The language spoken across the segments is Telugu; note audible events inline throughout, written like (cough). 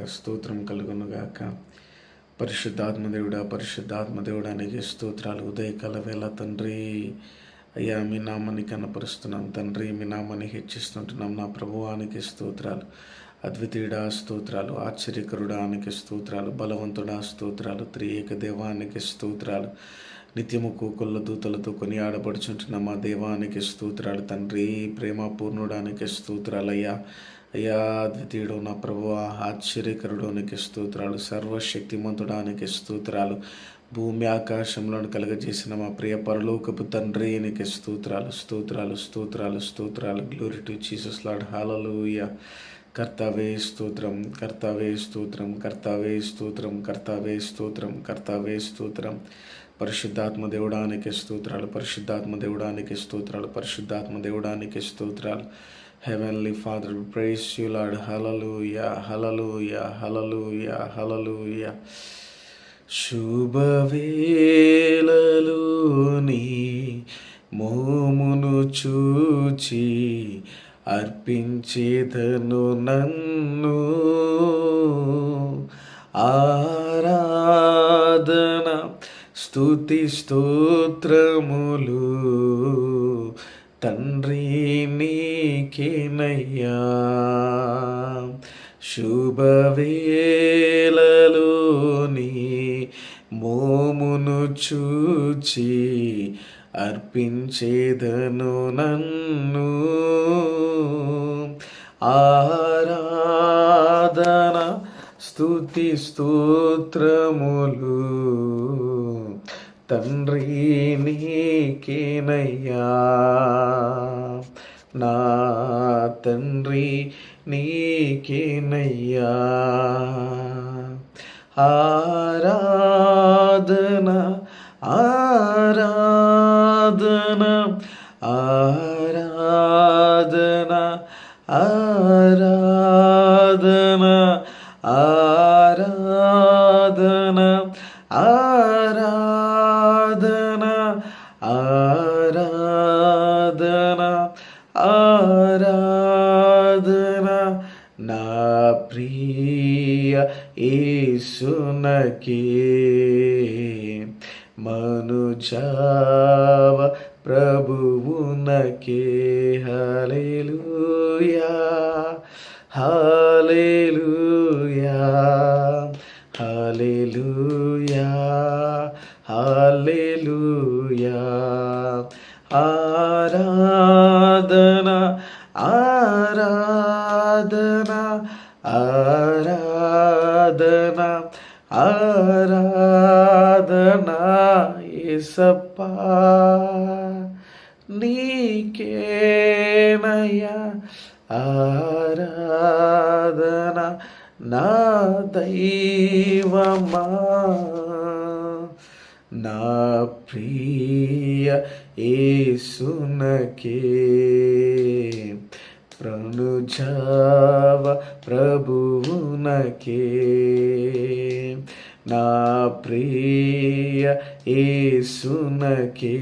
గాక స్తోత్రం కలుగును గాక పరిశుద్ధాత్మదేవుడా పరిశుద్ధాత్మదేవుడా నీకు స్తోత్రాలు ఉదయకాల వేళ తండ్రి. అయ్యా మీ నామాన్ని కనపరుస్తున్నాం తండ్రి మీ నామాన్ని హెచ్చిస్తుంటున్నాం. నా ప్రభువానికి స్తోత్రాలు. అద్వితీయుడా స్తోత్రాలు. ఆశ్చర్యకరుడానికి స్తోత్రాలు. బలవంతుడా స్తోత్రాలు. త్రియేక దేవానికి స్తోత్రాలు. నిత్యము కోకొల్ల దూతలతో కొని ఆడబడుచుంటున్న మా దేవానికి స్తోత్రాలు. తండ్రి ప్రేమ పూర్ణుడానికి స్తోత్రాలు అయ్యా ద్వితీయుడు నా ప్రభు ఆశ్చర్యకరుడానికి స్తోత్రాలు సర్వశక్తిమంతుడానికి స్తోత్రాలు. భూమి ఆకాశంలోని కలగజేసిన మా ప్రియ పరలోకపు తండ్రి నీకు స్తోత్రాలు స్తోత్రాలు స్తోత్రాలు స్తోత్రాలు. గ్లోరీ టు జీసస్ లాడ్ హాలలోయ కర్తవే స్తోత్రం కర్తవే స్తోత్రం కర్తవే స్తోత్రం కర్తవే స్తోత్రం కర్తవే స్తోత్రం. పరిశుద్ధాత్మ దేవుడానికి స్తోత్రాలు పరిశుద్ధాత్మ దేవుడానికి స్తోత్రాలు పరిశుద్ధాత్మ దేవుడానికి స్తోత్రాలు. Heavenly father praise you lord hallelujah hallelujah hallelujah hallelujah శుభవేళలోని మోమును చూచి అర్పించేదను నన్ను ఆరాధన స్తుతి స్తోత్రములు తండ్రి నీకేనయ్యా. శుభవేలలోని మోమును చూచి అర్పించేదను నన్ను. ఆరాధన స్తుతి స్తోత్రములు తండ్రి నీకేనయ్యా నా తండ్రి నీకేనయ్యా ఆరాధన ఆరాధన ఆరాధన ఆరాధన ಅನ್ನಕ್ಕೆ ಹಲೇಲೂಯ ಹಲೇಲೂಯ ಹಲೇಲೂಯ ಹಲೇಲೂಯ ಆರಾಧನಾ ಆರಾಧನಾ ಆರಾಧನಾ ಆರಾಧನಾ ಎಸಪ್ಪ నీకేనయ్యా ఆరాధన నా దైవమా? నా ప్రియ ఏసునకే ప్రణుజావ ప్రభువునకే. నా ప్రియ ఏసునకే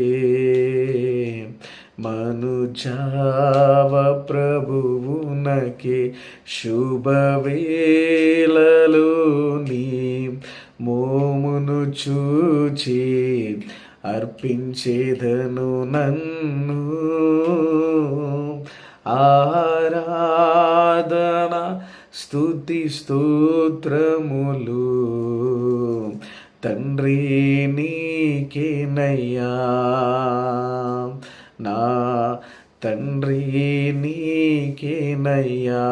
మనుజావ ప్రభువునకే శుభవేళలోని మోమును చూచి అర్పించేదను నన్ను. ఆరాధన స్థుతి స్తోత్రములు తండ్రి నీకేనయ్యా. నా తండ్రి నీకేనయ్యా.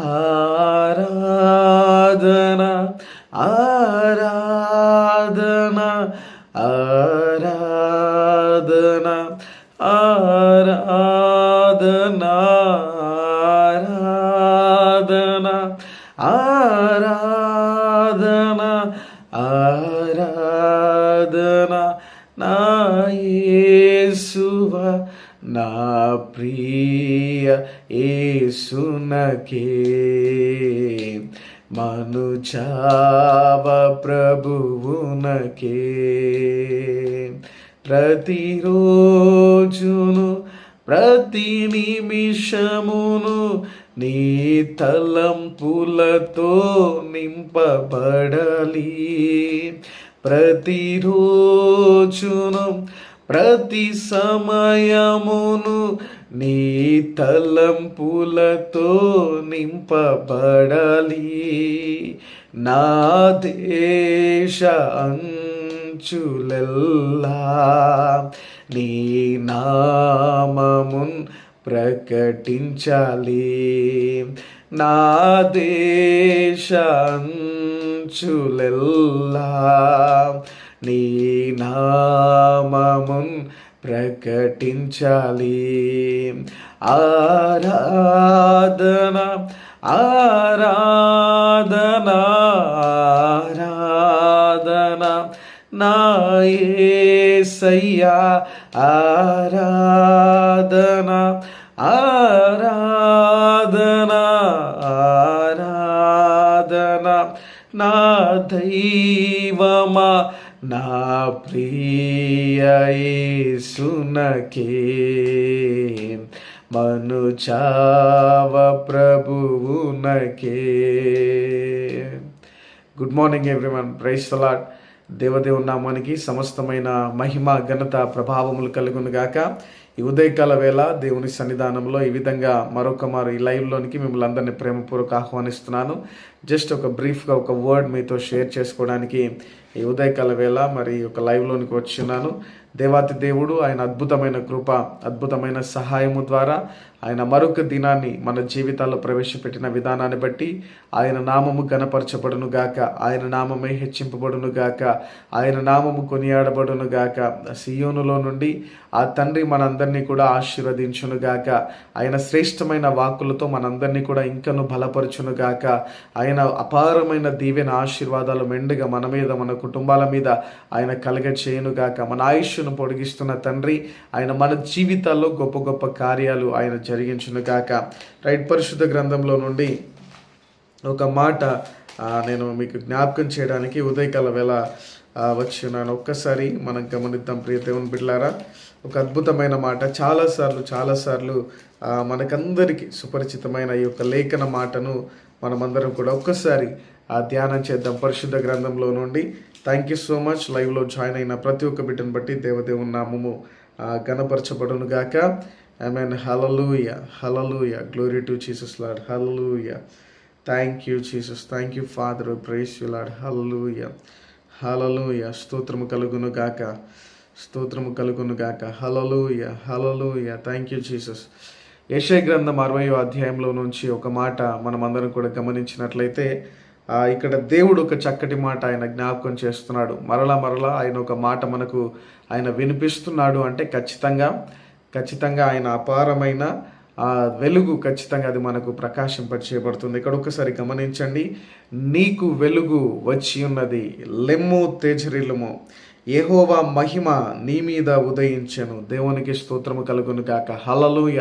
ఆరాధన ఆ యేసువ నా ప్రియ యేసునకే. మనుజావ ప్రభువునకే. ప్రతిరోజును ప్రతి నిమిషమును నీ తలంపులతో నింపబడలి. ప్రతిరోజును ప్రతి సమయమును నీ తలంపులతో నింపబడాలి. నా దేశ అంచులెల్లా నీ నామమున్ ప్రకటించాలి. నా దేశ అంచులెల్లా నీ నామమున్ ప్రకటించాలి. ఆరాధన ఆరాధన ఆరాధన నాయసయ్యా. ఆరాధన ఆరాధన ఆరాధన నా దైవమా నా ప్రియ యేసునకే మను చావ ప్రభువునకే. Good morning everyone praise a lot దేవదేవు నామానికి సమస్తమైన మహిమ ఘనత ప్రభావములు కలుగునుగాక ఈ ఉదయకాల వేళ దేవుని సన్నిధానంలో ఈ విధంగా మరొక మారు ఈ లైవ్లోనికి మిమ్మల్ని అందరినీ ప్రేమపూర్వక ఆహ్వానిస్తున్నాను. జస్ట్ ఒక బ్రీఫ్గా ఒక వర్డ్ మీతో షేర్ చేసుకోవడానికి ఈ ఉదయకాల వేళ మరి ఒక లైవ్లోనికి వచ్చినాను దేవాతి దేవుడు ఆయన అద్భుతమైన కృప అద్భుతమైన సహాయము ద్వారా ఆయన మరొక దినాన్ని మన జీవితాల్లో ప్రవేశపెట్టిన విధానాన్ని బట్టి ఆయన నామము గనపరచబడును గాక ఆయన నామమే హెచ్చింపబడును గాక ఆయన నామము కొనియాడబడును గాక సియోనులో నుండి ఆ తండ్రి మనందరినీ కూడా ఆశీర్వదించును గాక ఆయన శ్రేష్టమైన వాక్కులతో మనందరినీ కూడా ఇంకను బలపరచును గాక ఆయన ఆయన అపారమైన దీవెన ఆశీర్వాదాలు మెండుగా మన మీద మన కుటుంబాల మీద ఆయన కలగ చేయనుగాక. మన ఆయుష్ను పొడిగిస్తున్న తండ్రి ఆయన మన జీవితాల్లో గొప్ప గొప్ప కార్యాలు ఆయన జరిగించునుగాక. రైట్ పరిశుద్ధ గ్రంథంలో నుండి ఒక మాట నేను మీకు జ్ఞాపకం చేయడానికి ఉదయకాల వేళ వచ్చినాను ఒక్కసారి మనం గమనిద్దాం ప్రియ దేవుని బిడ్లారా ఒక అద్భుతమైన మాట. చాలాసార్లు చాలాసార్లు మనకందరికీ సుపరిచితమైన ఈ యొక్క లేఖన మాటను మనమందరం కూడా ఒక్కసారి ఆ ధ్యానం చేద్దాం. పరిశుద్ధ గ్రంథంలో నుండి థ్యాంక్ యూ సో మచ్. లైవ్లో జాయిన్ అయిన ప్రతి ఒక్క బిడ్డను బట్టి దేవదేవుని నామము ఆ, గణపరచబడును గాక. I mean hallelujah hallelujah glory to Jesus lord hallelujah thank you Jesus thank you father praise you lord hallelujah hallelujah స్తోత్రము కలుగును గాక. స్తోత్రము కలుగును గాక. Hallelujah hallelujah thank you Jesus యశయ గ్రంథం అరవయో అధ్యాయంలో నుంచి ఒక మాట మనమందరం కూడా గమనించినట్లయితే ఇక్కడ దేవుడు ఒక చక్కటి మాట ఆయన జ్ఞాపకం చేస్తున్నాడు. మరలా మరలా ఆయన ఒక మాట మనకు ఆయన వినిపిస్తున్నాడు అంటే ఖచ్చితంగా ఖచ్చితంగా ఆయన అపారమైన ఆ వెలుగు ఖచ్చితంగా అది మనకు ప్రకాశింపచేయబడుతుంది. ఇక్కడ ఒకసారి గమనించండి నీకు వెలుగు వచ్చి ఉన్నది లెమ్ము తేజరిలము ఏహోవా మహిమ నీ మీద ఉదయించెను. దేవునికి స్తోత్రము కలుగును కాక హలలుయ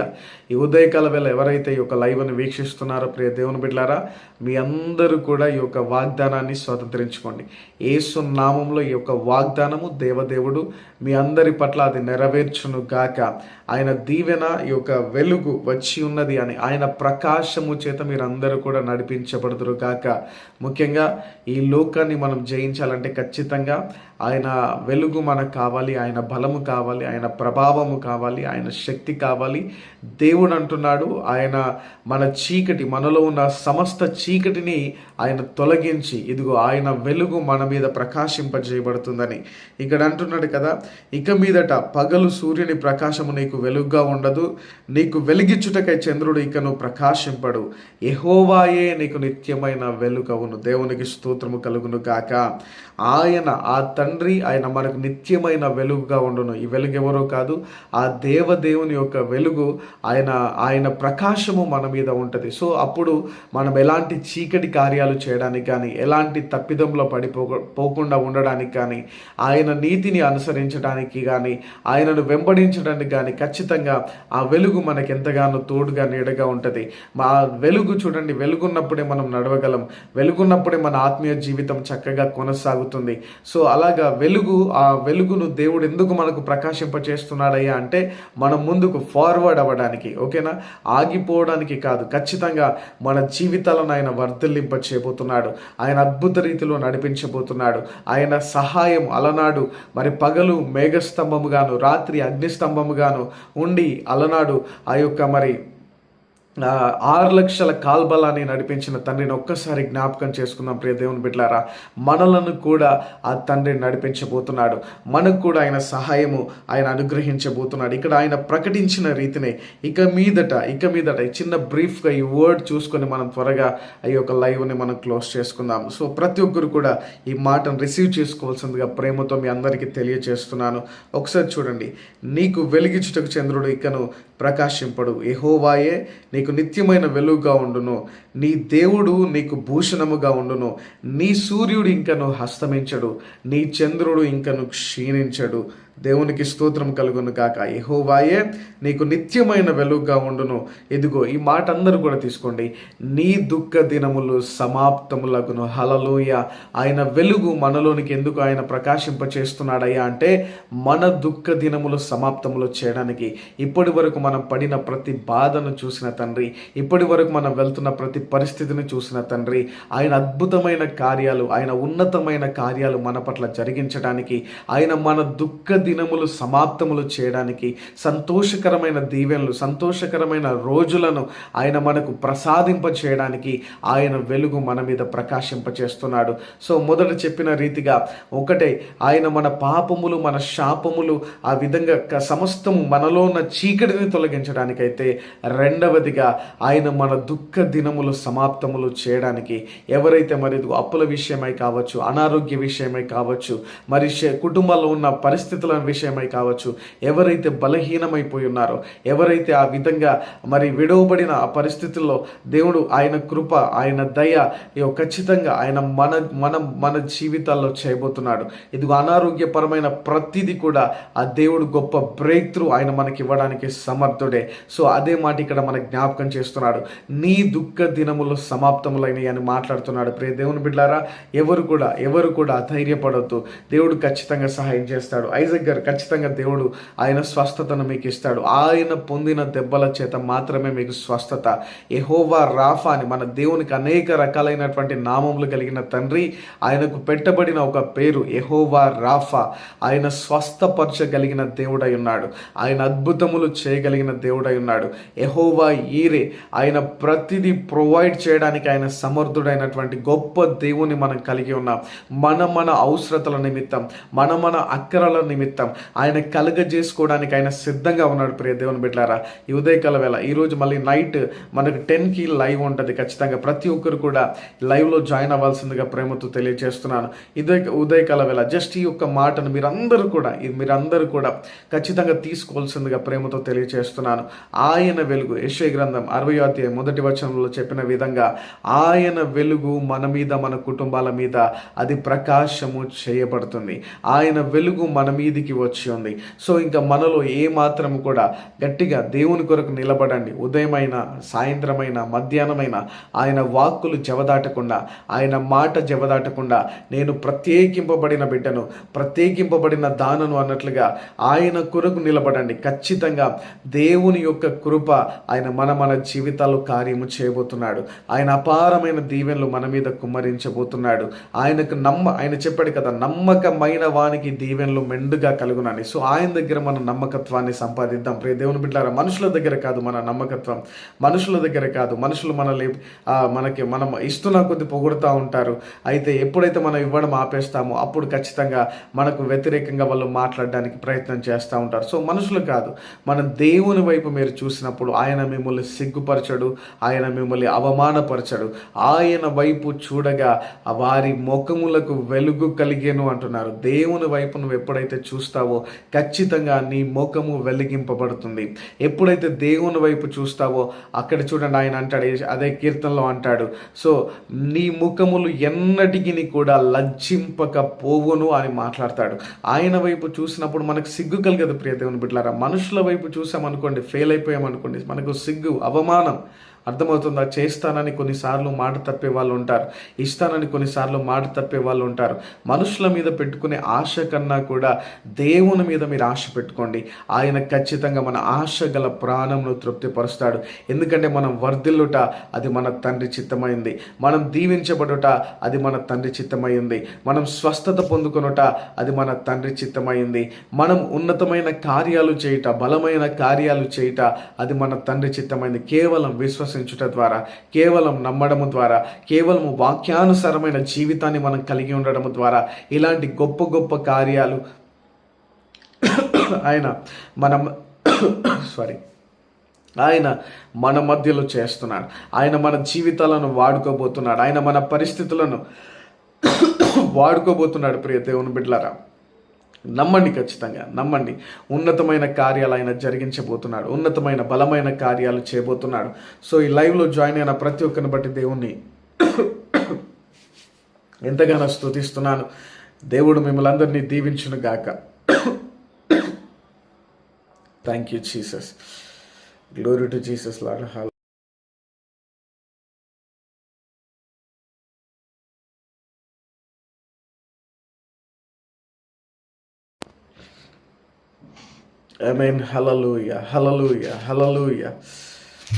ఈ ఉదయకాల వేళ ఎవరైతే ఈ యొక్క లైవ్ని వీక్షిస్తున్నారో ప్రియ దేవుని బిడ్డారా మీ అందరూ కూడా ఈ యొక్క వాగ్దానాన్ని స్వతంత్రించుకోండి. ఏసు నామంలో ఈ యొక్క వాగ్దానము దేవదేవుడు మీ అందరి పట్ల అది నెరవేర్చును గాక. ఆయన దీవెన ఈ యొక్క వెలుగు వచ్చి ఉన్నది అని ఆయన ప్రకాశము చేత మీరందరూ కూడా నడిపించబడుదురు గాక. ముఖ్యంగా ఈ లోకాన్ని మనం జయించాలంటే ఖచ్చితంగా ఆయన వెలుగు మనకు కావాలి ఆయన బలము కావాలి ఆయన ప్రభావము కావాలి ఆయన శక్తి కావాలి. దేవుడు అంటున్నాడు ఆయన మన చీకటి మనలో ఉన్న సమస్త చీకటిని ఆయన తొలగించి ఇదిగో ఆయన వెలుగు మన మీద ప్రకాశింపజేయబడుతుందని. ఇక్కడ అంటున్నాడు కదా ఇక మీదట పగలు సూర్యుని ప్రకాశము నీకు వెలుగుగా ఉండదు నీకు వెలిగించుటకై చంద్రుడు ఇకను ప్రకాశింపడు. ఎహోవాయే నీకు నిత్యమైన వెలుగవును. దేవునికి స్తోత్రము కలుగును కాక ఆయన ఆ తండ్రి తండ్రి ఆయన మనకు నిత్యమైన వెలుగుగా ఉండును. ఈ వెలుగు ఎవరో కాదు ఆ దేవదేవుని యొక్క వెలుగు ఆయన ఆయన ప్రకాశము మన మీద ఉంటుంది. సో అప్పుడు మనం ఎలాంటి చీకటి కార్యాలు చేయడానికి కానీ ఎలాంటి తప్పిదంలో పడిపో పోకుండా ఉండడానికి కానీ ఆయన నీతిని అనుసరించడానికి కానీ ఆయనను వెంబడించడానికి కానీ ఖచ్చితంగా ఆ వెలుగు మనకి ఎంతగానో తోడుగా నీడగా ఉంటుంది. మా వెలుగు చూడండి వెలుగున్నప్పుడే మనం నడవగలం. వెలుగున్నప్పుడే మన ఆత్మీయ జీవితం చక్కగా కొనసాగుతుంది. సో అలా అలాగా వెలుగు ఆ వెలుగును దేవుడు ఎందుకు మనకు ప్రకాశింపచేస్తున్నాడయ్యా అంటే మనం ముందుకు ఫార్వర్డ్ అవ్వడానికి ఓకేనా? ఆగిపోవడానికి కాదు ఖచ్చితంగా మన జీవితాలను ఆయన వర్ధిల్లింప చేయబోతున్నాడు ఆయన అద్భుత రీతిలో నడిపించబోతున్నాడు. ఆయన సహాయం అలనాడు మరి పగలు మేఘస్తంభముగాను రాత్రి అగ్నిస్తంభముగాను ఉండి అలనాడు ఆ యొక్క మరి ఆరు లక్షల కాల్బలాన్ని నడిపించిన తండ్రిని ఒక్కసారి జ్ఞాపకం చేసుకుందాం ప్రియ దేవుని బిడ్డలారా. మనలను కూడా ఆ తండ్రిని నడిపించబోతున్నాడు. మనకు కూడా ఆయన సహాయము ఆయన అనుగ్రహించబోతున్నాడు. ఇక్కడ ఆయన ప్రకటించిన రీతినే ఇక మీదట ఇక మీదట చిన్న బ్రీఫ్గా ఈ వర్డ్ చూసుకొని మనం త్వరగా ఈ యొక్క లైవ్ని మనం క్లోజ్ చేసుకుందాం. సో ప్రతి ఒక్కరు కూడా ఈ మాటను రిసీవ్ చేసుకోవాల్సిందిగా ప్రేమతో మీ అందరికీ తెలియజేస్తున్నాను. ఒకసారి చూడండి. నీకు వెలిగించుటకు చంద్రుడు ఇకను ప్రకాశింపడు. ఎహోవాయే నీకు నిత్యమైన వెలుగుగా ఉండును. నీ దేవుడు నీకు భూషణముగా ఉండును. నీ సూర్యుడు ఇంకను హస్తమించడు. నీ చంద్రుడు ఇంకను క్షీణించడు. దేవునికి స్తోత్రం కలుగును కాక యహోవాయే నీకు నిత్యమైన వెలుగుగా ఉండును. ఇదిగో ఈ మాట అందరూ కూడా తీసుకోండి. నీ దుఃఖ దినములు సమాప్తములగును. హలలోయ ఆయన వెలుగు మనలోనికి ఎందుకు ఆయన ప్రకాశింప చేస్తున్నాడయ్యా అంటే మన దుఃఖ దినములు సమాప్తములు చేయడానికి. ఇప్పటి వరకు మనం పడిన ప్రతి బాధను చూసిన తండ్రి ఇప్పటి వరకు మనం వెళ్తున్న ప్రతి పరిస్థితిని చూసిన తండ్రి ఆయన అద్భుతమైన కార్యాలు ఆయన ఉన్నతమైన కార్యాలు మన పట్ల జరిగించడానికి ఆయన మన దుఃఖ దినములు సమాప్తములు చేయడానికి సంతోషకరమైన దీవెనలు సంతోషకరమైన రోజులను ఆయన మనకు ప్రసాదింప చేయడానికి ఆయన వెలుగు మన మీద ప్రకాశింప చేస్తున్నాడు సో మొదట చెప్పిన రీతిగా ఒకటే ఆయన మన పాపములు మన శాపములు ఆ విధంగా సమస్తము మనలో ఉన్న చీకటిని తొలగించడానికైతే రెండవదిగా ఆయన మన దుఃఖ దినములు సమాప్తములు చేయడానికి ఎవరైతే మరి అప్పుల విషయమై కావచ్చు అనారోగ్య విషయమై కావచ్చు మరి కుటుంబంలో ఉన్న పరిస్థితుల విషయమై కావచ్చు. ఎవరైతే బలహీనమైపోయి ఉన్నారో ఎవరైతే ఆ విధంగా మరి విడవబడిన ఆ పరిస్థితుల్లో దేవుడు ఆయన కృప ఆయన దయ ఖచ్చితంగా ఆయన మన మన మన జీవితాల్లో చేయబోతున్నాడు. ఇదిగో అనారోగ్యపరమైన ప్రతిదీ కూడా ఆ దేవుడు గొప్ప బ్రేక్ త్రూ ఆయన మనకి ఇవ్వడానికి సమర్థుడే. సో అదే మాట ఇక్కడ మన జ్ఞాపకం చేస్తున్నాడు. నీ దుఃఖ దినములు సమాప్తములైనవి అని మాట్లాడుతున్నాడు. ప్రియ దేవుని బిడ్డారా ఎవరు కూడా ఎవరు కూడా ధైర్యపడొద్దు దేవుడు ఖచ్చితంగా సహాయం చేస్తాడు. ఐజక్ గారు ఖచ్చితంగా దేవుడు ఆయన స్వస్థతను మీకు ఇస్తాడు. ఆయన పొందిన దెబ్బల చేత మాత్రమే మీకు స్వస్థత. ఎహోవా రాఫా అని మన దేవునికి అనేక రకాలైనటువంటి నామములు కలిగిన తండ్రి ఆయనకు పెట్టబడిన ఒక పేరు ఎహోవా రాఫా. ఆయన స్వస్థపరచగలిగిన దేవుడై ఉన్నాడు. ఆయన అద్భుతములు చేయగలిగిన దేవుడై ఉన్నాడు. ఎహోవా ఈరే ఆయన ప్రతిదీ ప్రొవైడ్ చేయడానికి ఆయన సమర్థుడైనటువంటి గొప్ప దేవుని మనం కలిగి ఉన్నాం. మన మన అవసరతల నిమిత్తం మన మన అక్కరల నిమిత్తం ఆయన కలుగజేసుకోవడానికి ఆయన సిద్ధంగా ఉన్నాడు ప్రియ దేవుని బిడ్డారా. ఈ ఉదయకాల వేళ ఈరోజు మళ్ళీ నైట్ మనకు టెన్కి లైవ్ ఉంటుంది ఖచ్చితంగా. ప్రతి ఒక్కరు కూడా లైవ్లో జాయిన్ అవ్వాల్సిందిగా ప్రేమతో తెలియజేస్తున్నాను ఇదే ఉదయకాల వేళ జస్ట్ ఈ యొక్క మాటను మీరందరూ కూడా ఇది మీరందరూ కూడా ఖచ్చితంగా తీసుకోవాల్సిందిగా ప్రేమతో తెలియజేస్తున్నాను ఆయన వెలుగు యశ్వ గ్రంథం అరవై అధ్యాయం మొదటి వచనంలో చెప్పిన విధంగా ఆయన వెలుగు మన మీద మన కుటుంబాల మీద అది ప్రకాశము చేయబడుతుంది. ఆయన వెలుగు మన మీదికి వచ్చి ఉంది. సో ఇంకా మనలో ఏ మాత్రం కూడా గట్టిగా దేవుని కొరకు నిలబడండి. ఉదయమైన సాయంత్రమైన మధ్యాహ్నమైన ఆయన వాక్కులు జవదాటకుండా ఆయన మాట జవదాటకుండా నేను ప్రత్యేకింపబడిన బిడ్డను ప్రత్యేకింపబడిన దానను అన్నట్లుగా ఆయన కొరకు నిలబడండి. ఖచ్చితంగా దేవుని యొక్క కృప ఆయన మన మన జీవితాల్లో కార్యము చేయబోతున్నాడు. ఆయన అపారమైన దీవెనలు మన మీద కుమ్మరించబోతున్నాడు. ఆయనకు నమ్మ ఆయన చెప్పాడు కదా నమ్మకమైన వానికి దీవెనలు మెండుగా కలుగునని. సో ఆయన దగ్గర మన నమ్మకత్వాన్ని సంపాదిద్దాం. ప్రియ దేవుని బిడ్డారా మనుషుల దగ్గర కాదు మన నమ్మకత్వం. మనుషుల దగ్గర కాదు. మనుషులు మనల్ని మనకి మనం ఇస్తున్న కొద్ది పొగుడుతూ ఉంటారు. అయితే ఎప్పుడైతే మనం ఇవ్వడం ఆపేస్తామో అప్పుడు ఖచ్చితంగా మనకు వ్యతిరేకంగా వాళ్ళు మాట్లాడడానికి ప్రయత్నం చేస్తూ ఉంటారు. సో మనుషులు కాదు. మనం దేవుని వైపు మీరు చూసినప్పుడు ఆయన మిమ్మల్ని సిగ్గుపరచడు ఆయన మిమ్మల్ని అవమానపరచడు. ఆయన వైపు చూడగా వారి ముఖములకు వెలుగు కలిగేను అంటున్నారు. దేవుని వైపు నువ్వు ఎప్పుడైతే చూస్తావో? ఖచ్చితంగా నీ ముఖము వెలిగింపబడుతుంది. ఎప్పుడైతే దేవుని వైపు చూస్తావో అక్కడ చూడండి ఆయన అంటాడు అదే కీర్తనలో అంటాడు. సో నీ ముఖములు ఎన్నటికి కూడా లజ్జింపక పోవును అని మాట్లాడతాడు. ఆయన వైపు చూసినప్పుడు మనకు సిగ్గు కలగదు ప్రియ దేవుని బిడ్డలారా. మనుషుల వైపు చూసామనుకోండి ఫెయిల్ అయిపోయామనుకోండి మనకు సిగ్గు అవమానం అర్థమవుతుందా? చేస్తానని కొన్నిసార్లు మాట తప్పే వాళ్ళు ఉంటారు. ఇస్తానని కొన్నిసార్లు మాట తప్పే వాళ్ళు ఉంటారు. మనుషుల మీద పెట్టుకునే ఆశ కన్నా కూడా దేవుని మీద మీరు ఆశ పెట్టుకోండి. ఆయన ఖచ్చితంగా మన ఆశ గల ప్రాణంను తృప్తిపరుస్తాడు. ఎందుకంటే మనం వర్ధిల్లుట అది మన తండ్రి చిత్తమైంది. మనం దీవించబడుట అది మన తండ్రి చిత్తమైంది. మనం స్వస్థత పొందుకొనుట అది మన తండ్రి చిత్తమైంది. మనం ఉన్నతమైన కార్యాలు చేయుట బలమైన కార్యాలు చేయుట అది మన తండ్రి చిత్తమైంది. కేవలం విశ్వసించుట ద్వారా కేవలం నమ్మడము ద్వారా కేవలం వాక్యానుసారమైన జీవితాన్ని మనం కలిగి ఉండడం ద్వారా ఇలాంటి గొప్ప గొప్ప కార్యాలు (coughs) ఆయన మనం సారీ (coughs) ఆయన మన మధ్యలో చేస్తున్నాడు. ఆయన మన జీవితాలను వాడుకోబోతున్నాడు. ఆయన మన పరిస్థితులను (coughs) వాడుకోబోతున్నాడు ప్రియ దేవుని బిడ్డలారా. నమ్మండి ఖచ్చితంగా నమ్మండి. ఉన్నతమైన కార్యాలు ఆయన జరిగించబోతున్నాడు ఉన్నతమైన బలమైన కార్యాలు చేయబోతున్నాడు. సో ఈ లైవ్లో జాయిన్ అయిన ప్రతి ఒక్కరిని బట్టి దేవుణ్ణి ఎంతగానో స్తుతిస్తున్నాను. దేవుడు మిమ్మల్ని అందరినీ దీవించును గాక. Thank you Jesus glory to Jesus lord mean hallelujah hallelujah hallelujah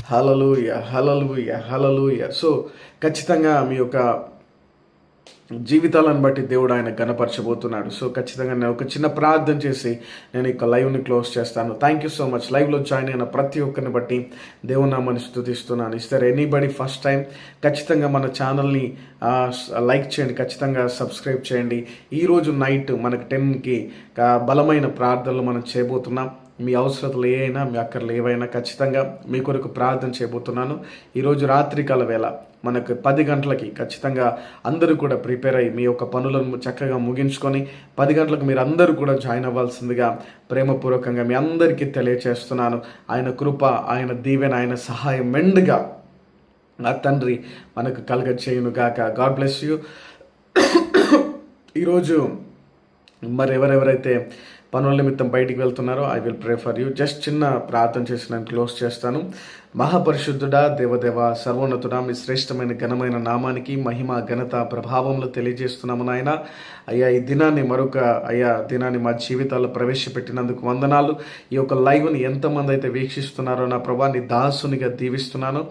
hallelujah hallelujah hallelujah so ఖచ్చితంగా మీ యొక్క జీవితాలను బట్టి దేవుడు ఆయన గణపరచబోతున్నాడు. సో ఖచ్చితంగా నేను ఒక చిన్న ప్రార్థన చేసి నేను ఇక లైవ్ని క్లోజ్ చేస్తాను. థ్యాంక్ యూ సో మచ్ లైవ్లో జాయిన్ అయిన ప్రతి ఒక్కరిని బట్టి దేవుడు నామని స్థుతిస్తున్నాను. ఇస్తారు ఎనీబడి ఫస్ట్ టైం ఖచ్చితంగా మన ఛానల్ని లైక్ చేయండి. ఖచ్చితంగా సబ్స్క్రైబ్ చేయండి. ఈరోజు నైట్ మనకు టెన్కి బలమైన ప్రార్థనలు మనం చేయబోతున్నాం. మీ అవసరతలు ఏ అయినా మీ అక్కర్లు ఏవైనా ఖచ్చితంగా మీ కొరకు ప్రార్థన చేయబోతున్నాను. ఈరోజు రాత్రికాల వేళ మనకు పది గంటలకి ఖచ్చితంగా అందరూ కూడా ప్రిపేర్ అయ్యి మీ యొక్క పనులను చక్కగా ముగించుకొని పది గంటలకు మీరు అందరూ కూడా జాయిన్ అవ్వాల్సిందిగా ప్రేమపూర్వకంగా మీ అందరికీ తెలియచేస్తున్నాను. ఆయన కృప ఆయన దీవెన ఆయన సహాయం మెండుగా నా తండ్రి మనకు కలగ చేయను గాక గాడ్ బ్లెస్ యూ (coughs) ఈరోజు మరి ఎవరెవరైతే పనుల నిమిత్తం బయటికి వెళ్తున్నారో I will pray for you just చిన్న ప్రార్థన చేసి నేను క్లోజ్ చేస్తాను. మహాపరిశుద్ధుడా దేవదేవ సర్వోన్నతుడా మీ శ్రేష్టమైన ఘనమైన నామానికి మహిమ ఘనత ప్రభావంలో తెలియజేస్తున్నాము నాయన. అయ్యా ఈ దినాన్ని మరొక అయ్యా దినాన్ని మా జీవితాల్లో ప్రవేశపెట్టినందుకు వందనాలు. ఈ యొక్క లైవ్ని ఎంతమంది అయితే వీక్షిస్తున్నారో నా ప్రభా నీ దాసునిగా దీవిస్తున్నాను.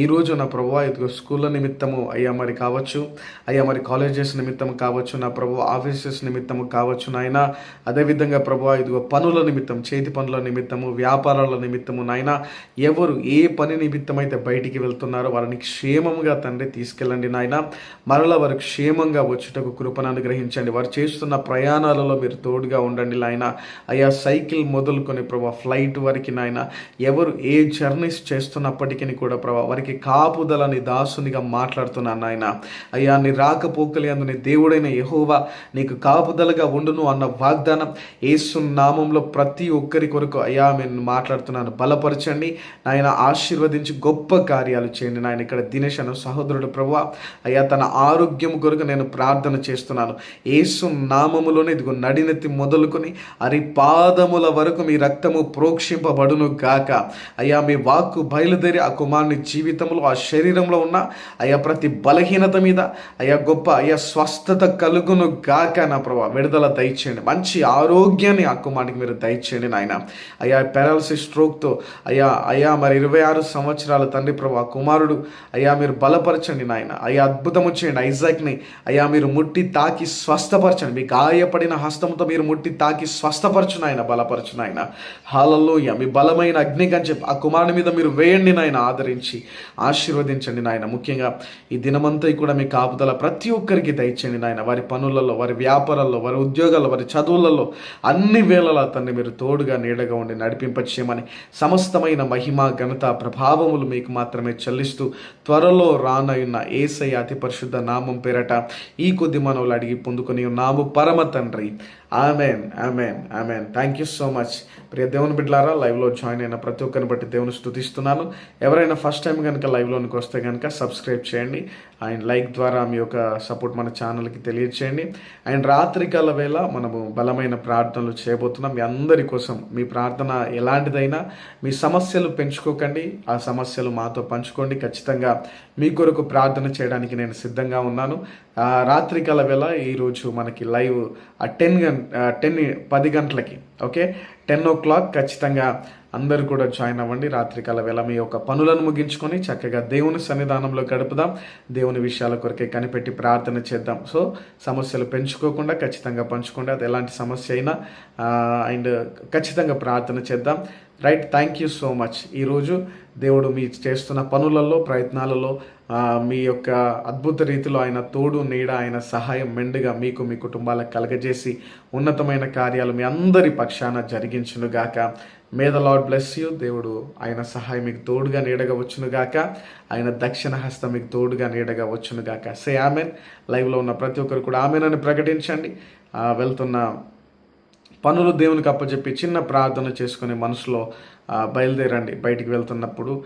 ఈరోజు నా ప్రభా ఇదిగో స్కూళ్ళ నిమిత్తము అయ్యా మరి కావచ్చు. అయ్యా మరి కాలేజెస్ నిమిత్తం కావచ్చు నా ప్రభు ఆఫీసెస్ నిమిత్తము కావచ్చు నాయన. అదేవిధంగా ప్రభు ఇదిగో పనుల నిమిత్తం చేతి పనుల నిమిత్తము వ్యాపారాల నిమిత్తము నాయన. ఎవరు ఏ పని నిమిత్తం అయితే బయటికి వెళ్తున్నారో. వారిని క్షేమంగా తండ్రి తీసుకెళ్ళండి నాయన. మరలా వారు క్షేమంగా వచ్చుటకు కృపను అనుగ్రహించండి. వారు చేస్తున్న ప్రయాణాలలో మీరు తోడుగా ఉండండి నాయన. అయా సైకిల్ మొదలుకొని ప్రభా ఫ్లైట్ వరకు నాయన. ఎవరు ఏ జర్నీస్ చేస్తున్నప్పటికీ కూడా ప్రభా వారికి కాపుదలని దాసునిగా మాట్లాడుతున్నాను నాయన. అయ్యా నీ రాకపోకలి అందు నీ దేవుడైన యహోవా నీకు కాపుదలగా ఉండును అన్న వాగ్దానం ఏసు నామంలో ప్రతి ఒక్కరి కొరకు అయ్యా నేను మాట్లాడుతున్నాను. బలపరచండి. నాయన ఆశీర్వదించి గొప్ప కార్యాలు చేయండి నాయన. ఇక్కడ దినేష్ అను సహోదరుడు ప్రభు అయ్యా తన ఆరోగ్యం కొరకు నేను ప్రార్థన చేస్తున్నాను. ఏసు నామములోనే ఇదిగో నడినెత్తి మొదలుకొని అరి పాదముల వరకు మీ రక్తము ప్రోక్షింపబడును గాక. అయ్యా మీ వాక్కు బయలుదేరి ఆ కుమారుని జీవితంలో ఆ శరీరంలో ఉన్న అయ్యా ప్రతి బలహీనత మీద అయ్యా గొప్ప అయ్యా స్వస్థత కలుగును గాక నా ప్రభా విడుదల దయచేయండి. మంచి ఆరోగ్యాన్ని ఆ కుమారునికి మీరు దయచేయండి నాయన. అయ్యా పెరాలసిస్ స్ట్రోక్తో అయ్యా అయ్యా మరి ఇరవై ఆరు సంవత్సరాల తండ్రి ప్రభా కుమారుడు అయ్యా మీరు బలపరచండి నాయన. అయ్యా అద్భుతము చేయండి. ఐజాక్ని అయ్యా మీరు ముట్టి తాకి స్వస్థపరచండి. మీ గాయపడిన హస్తంతో మీరు ముట్టి తాకి స్వస్థపరచు నాయన బలపరచు నాయన. హాలలోయ మీ బలమైన అగ్ని కంచె ఆ కుమారుని మీద మీరు వేయండి నాయన ఆదరించి ఆశీర్వదించండి నాయన. ముఖ్యంగా ఈ దినమంతా కూడా మీ కాపుదల ప్రతి ఒక్కరికి దయచేయండి నాయన. వారి పనులలో వారి వ్యాపారాల్లో వారి ఉద్యోగాల్లో వారి చదువులలో అన్ని వేళలా తండ్రి మీరు తోడుగా నీడగా ఉండి నడిపింపచేయమని సమస్తమైన మహిమ ఘనత ప్రభావములు మీకు మాత్రమే చెల్లిస్తూ త్వరలో రానయున్న ఏసై అతి పరిశుద్ధ నామం పేరట ఈ కొద్ది మనవులు అడిగి పొందుకొని నాము పరమ తండ్రి amen amen amen thank you so much ప్రియ దేవుని బిడ్డలారా లైవ్లో జాయిన్ అయిన ప్రతి ఒక్కరిని బట్టి దేవుని స్థుతిస్తున్నాను. ఎవరైనా ఫస్ట్ టైం కనుక లైవ్లోనికి వస్తే కనుక సబ్స్క్రైబ్ చేయండి. అండ్ లైక్ ద్వారా మీ యొక్క సపోర్ట్ మన ఛానల్కి తెలియచేయండి. అండ్ రాత్రికాల వేళ మనము బలమైన ప్రార్థనలు చేయబోతున్నాం. మీ అందరి కోసం మీ ప్రార్థన ఎలాంటిదైనా మీ సమస్యలు పెంచుకోకండి. ఆ సమస్యలు మాతో పంచుకోండి. ఖచ్చితంగా మీ కొరకు ప్రార్థన చేయడానికి నేను సిద్ధంగా ఉన్నాను. రాత్రికాల వేళ ఈరోజు మనకి లైవ్ ఆ టెన్ గంట టెన్ పది గంటలకి ఓకే? టెన్ ఓ క్లాక్ ఖచ్చితంగా అందరూ కూడా జాయిన్ అవ్వండి. రాత్రికాల వేళ మీ యొక్క పనులను ముగించుకొని చక్కగా దేవుని సన్నిధానంలో గడుపుదాం. దేవుని విషయాల కొరకే కనిపెట్టి ప్రార్థన చేద్దాం. సో సమస్యలు పెంచుకోకుండా ఖచ్చితంగా పంచుకోండి. అది ఎలాంటి సమస్య అయినా అండ్ ఖచ్చితంగా ప్రార్థన చేద్దాం. Right thank you so much. ఈరోజు దేవుడు మీ చేస్తున్న పనులలో ప్రయత్నాలలో మీ యొక్క అద్భుత రీతిలో ఆయన తోడు నీడ ఆయన సహాయం మెండుగా మీకు మీ కుటుంబాలకు కలగజేసి ఉన్నతమైన కార్యాలు మీ అందరి పక్షాన జరిగించునుగాక. May the lord bless you దేవుడు ఆయన సహాయం మీకు తోడుగా నీడగా వచ్చునుగాక. ఆయన దక్షిణ హస్తం మీకు తోడుగా నీడగా వచ్చునుగాక. సే ఆమెన్ లైవ్లో ఉన్న ప్రతి ఒక్కరు కూడా ఆమెనని ప్రకటించండి. వెళ్తున్న పనులు దేవునికి అప్పచెప్పి చిన్న ప్రార్థన చేసుకుని మనసులో బయలుదేరండి. బయటికి వెళ్తున్నప్పుడు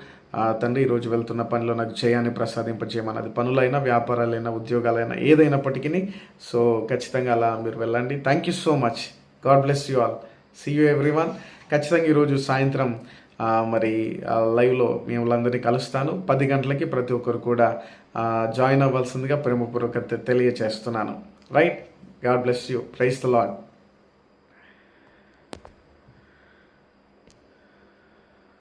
తండ్రి ఈరోజు వెళ్తున్న పనిలో నాకు జయాన్ని ప్రసాదింపజేయమన్నది పనులైనా వ్యాపారాలైనా ఉద్యోగాలైనా ఏదైనప్పటికీ సో ఖచ్చితంగా అలా మీరు వెళ్ళండి. Thank you so much God bless you all see you everyone ఖచ్చితంగా ఈరోజు సాయంత్రం మరి లైవ్లో మిమ్మల్ని కలుస్తాను. పది గంటలకి ప్రతి ఒక్కరు కూడా జాయిన్ అవ్వాల్సిందిగా ప్రేమపూర్వక తెలియచేస్తున్నాను. Right God bless you praise the lord